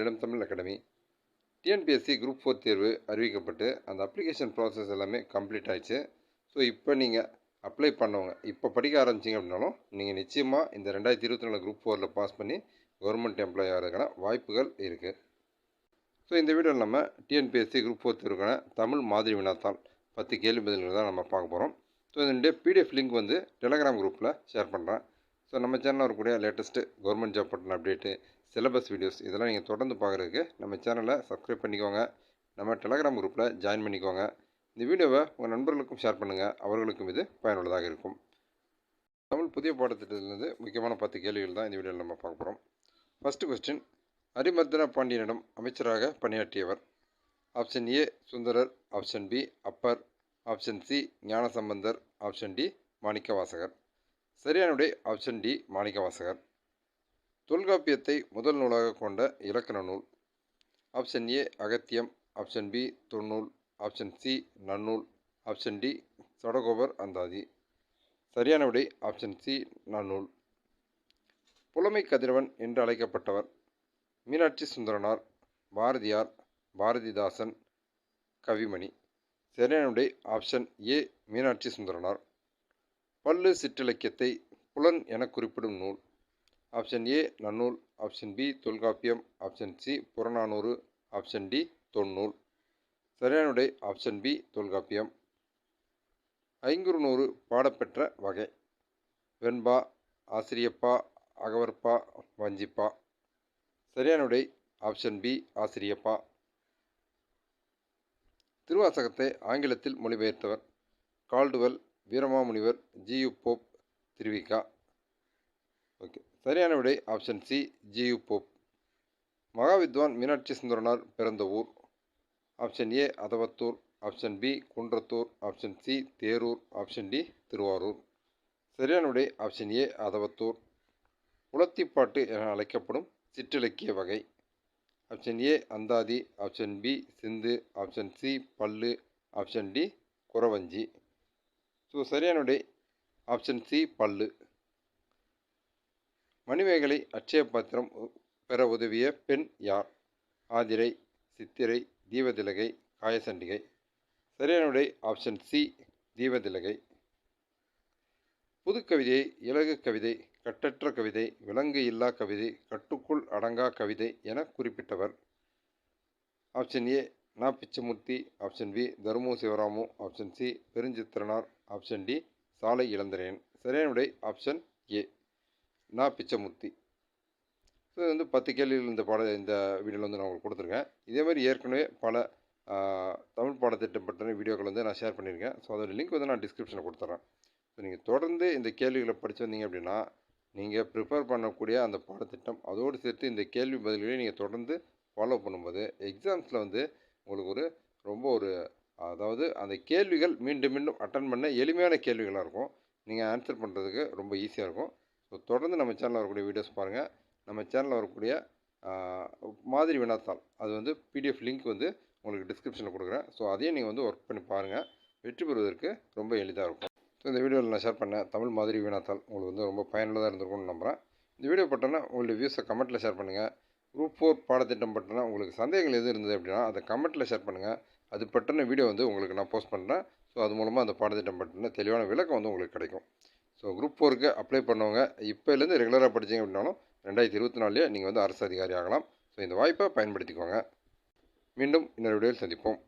இடம் Tamil academy TNPSC group four தேர்வு அறிவிக்கப்பட்டு அந்த அப்ளிகேஷன் ப்ராசஸ் எல்லாமே கம்ப்ளீட் ஆயிடுச்சு. ஸோ இப்போ நீங்கள் அப்ளை பண்ணவங்க இப்போ படிக்க ஆரம்பிச்சிங்க அப்படின்னாலும் நீங்கள் நிச்சயமாக இந்த ரெண்டாயிரத்தி இருபத்தி நாலு குரூப் ஃபோரில் பாஸ் பண்ணி கவர்மெண்ட் எம்ப்ளாய் ஆகிறதுக்கான வாய்ப்புகள் இருக்குது ஸோ இந்த வீடியோவில் நம்ம டிஎன்பிஎஸ்சி குரூப் ஃபோர் தேர்வுக்கான தமிழ் மாதிரி வினாத்தாள் பத்து கேள்வி பதில்கள் தான் நம்ம பார்க்க போகிறோம் ஸோ இதனுடைய பிடிஎஃப் லிங்க் வந்து டெலகிராம் குரூப்பில் ஷேர் பண்ணுறேன் ஸோ நம்ம சேனலில் வரக்கூடிய லேட்டஸ்ட்டு கவர்மெண்ட் ஜாப் பற்றின அப்டேட்டு சிலபஸ் வீடியோஸ் இதெல்லாம் நீங்கள் தொடர்ந்து பார்க்குறதுக்கு நம்ம சேனலை சப்ஸ்கிரைப் பண்ணிக்கோங்க. நம்ம டெலகிராம் குரூப்பில் ஜாயின் பண்ணிக்கோங்க. இந்த வீடியோவை உங்கள் நண்பர்களுக்கும் ஷேர் பண்ணுங்கள் அவர்களுக்கும் இது பயனுள்ளதாக இருக்கும். தமிழ் புதிய பாடத்திட்டத்திலிருந்து முக்கியமான பத்து கேள்விகள் தான் இந்த வீடியோவில் நம்ம பார்க்க போகிறோம் ஃபஸ்ட்டு கொஸ்டின் அரிமர்தன பாண்டியனிடம் அமைச்சராக பணியாற்றியவர். Option A Sundarar. Option B Appar. Option C Gnanasambandar. Option D Manikkavasagar. சரியான விடை ஆப்ஷன் டி மாணிக்கவாசகர். தொல்காப்பியத்தை முதல் நூலாக கொண்ட இலக்கண நூல். Option A Agathiyam. Option B Thonnool. Option C Nannool. Option D Sadagopar Andhadhi. சரியான விடை ஆப்ஷன் சி நன்னூல். புலமை கதிரவன் என்று அழைக்கப்பட்டவர் மீனாட்சி சுந்தரனார் பாரதியார் பாரதிதாசன் கவிமணி. சரியான விடை ஆப்ஷன் ஏ மீனாட்சி சுந்தரனார். பல்லு சிற்றிலக்கியத்தை புலன் என குறிப்பிடும் நூல். Option A Nannool option B Tolkappiyam option C Purananuru option D Thonnool. சரியான விடை ஆப்ஷன் பி தொல்காப்பியம். ஐங்குறுநூறு பாடப்பெற்ற வகை. வெண்பா ஆசிரியப்பா அகவற்பா வஞ்சிப்பா. சரியான விடை ஆப்ஷன் பி ஆசிரியப்பா. திருவாசகத்தை ஆங்கிலத்தில் மொழிபெயர்த்தவர் Caldwell Veeramamunivar G U Pope Thiruvika. Okay. சரியான விடை option C G U Pope Mahavidwan Meenakshi Sundaranar பிறந்த ஊர். Option A Athavathur. Option B Kundrathur. Option C Therur. Option D Thiruvarur. சரியான விடை ஆப்ஷன் ஏ அதவத்தூர். உலத்திப்பாட்டு என அழைக்கப்படும் சிற்றிலக்கிய வகை. ஆப்ஷன் ஏ அந்தாதி. ஆப்ஷன் பி சிந்து. ஆப்ஷன் சி பல்லு. ஆப்ஷன் டி குறவஞ்சி. ஸோ சரியான விடை ஆப்ஷன் சி பல்லு. மணிமேகலை அட்சய பாத்திரம் பெற உதவிய பெண் யார்? ஆதிரை சித்திரை தீபதிலகை காயசண்டிகை. சரியான விடை ஆப்ஷன் சி தீபதிலகை. புதுக்கவிதையை இலகு கவிதை கட்டற்ற கவிதை விலங்கு இல்லா கவிதை கட்டுக்குள் அடங்கா கவிதை என குறிப்பிட்டவர். Option A Na Pichamurthy option B Tharumu Sivaramu. Option C Perunchithiranar. Option D Salai Ilandhiraiyan சரியான விடை ஆப்ஷன் ஏ நான் பிச்சைமுத்தி. ஸோ இது வந்து பத்து கேள்விகள் இந்த பாட இந்த வீடியோவில் வந்து நான் உங்களுக்கு கொடுத்துருக்கேன். இதே மாதிரி ஏற்கனவே பல தமிழ் பாடத்திட்டம் பற்றின வீடியோக்கள் வந்து நான் ஷேர் பண்ணியிருக்கேன். ஸோ அதோட லிங்க் வந்து நான் டிஸ்கிரிப்ஷனில் கொடுத்துட்றேன் ஸோ நீங்கள் தொடர்ந்து இந்த கேள்விகளை படித்து வந்தீங்க அப்படின்னா நீங்கள் ப்ரிப்பேர் பண்ணக்கூடிய அந்த பாடத்திட்டம் அதோடு சேர்த்து இந்த கேள்வி பதில்களையும் நீங்கள் தொடர்ந்து ஃபாலோ பண்ணும்போது எக்ஸாம்ஸில் வந்து உங்களுக்கு ஒரு ரொம்ப ஒரு அதாவது அந்த கேள்விகள் மீண்டும் மீண்டும் அட்டன் பண்ண எளிமையான கேள்விகளாக இருக்கும். நீங்கள் ஆன்சர் பண்ணுறதுக்கு ரொம்ப ஈஸியாக இருக்கும். ஸோ தொடர்ந்து நம்ம சேனலில் வரக்கூடிய வீடியோஸ் பாருங்கள் நம்ம சேனலில் வரக்கூடிய மாதிரி வினாத்தாள் அது வந்து பிடிஎஃப் லிங்க் வந்து உங்களுக்கு டிஸ்கிரிப்ஷனில் கொடுக்குறேன். ஸோ அதையும் நீங்கள் வந்து ஒர்க் பண்ணி பாருங்கள் வெற்றி பெறுவதற்கு ரொம்ப எளிதாக இருக்கும். ஸோ இந்த வீடியோவில் நான் ஷேர் பண்ணேன் தமிழ் மாதிரி வினாத்தாள் உங்களுக்கு வந்து ரொம்ப பயனுள்ளதாக இருந்திருக்கும்னு நம்புகிறேன் இந்த வீடியோ பட்டோன்னா உங்களுடைய வியூஸை கமெண்ட்டில் ஷேர் பண்ணுங்கள் குரூப் ஃபோர் பாடத்திட்டம் பற்றினா உங்களுக்கு சந்தேகங்கள் எது இருந்தது அப்படின்னா அதை கமெண்ட்டில் ஷேர் பண்ணுங்கள் அது பற்றின வீடியோ வந்து உங்களுக்கு நான் போஸ்ட் பண்ணுறேன் ஸோ அது மூலமாக அந்த பாடத்திட்டம் பற்றின தெளிவான விளக்கம் வந்து உங்களுக்கு கிடைக்கும். ஸோ குரூப் ஃபோருக்கு அப்ளை பண்ணவங்க இப்போலேருந்து ரெகுலராக படித்தீங்க அப்படின்னாலும் ரெண்டாயிரத்தி இருபத்தி நாலுலேயே நீங்கள் வந்து அரசு அதிகாரி ஆகலாம். ஸோ இந்த வாய்ப்பை பயன்படுத்திக்கோங்க. மீண்டும் இன்னொரு வீடியோவில் சந்திப்போம்.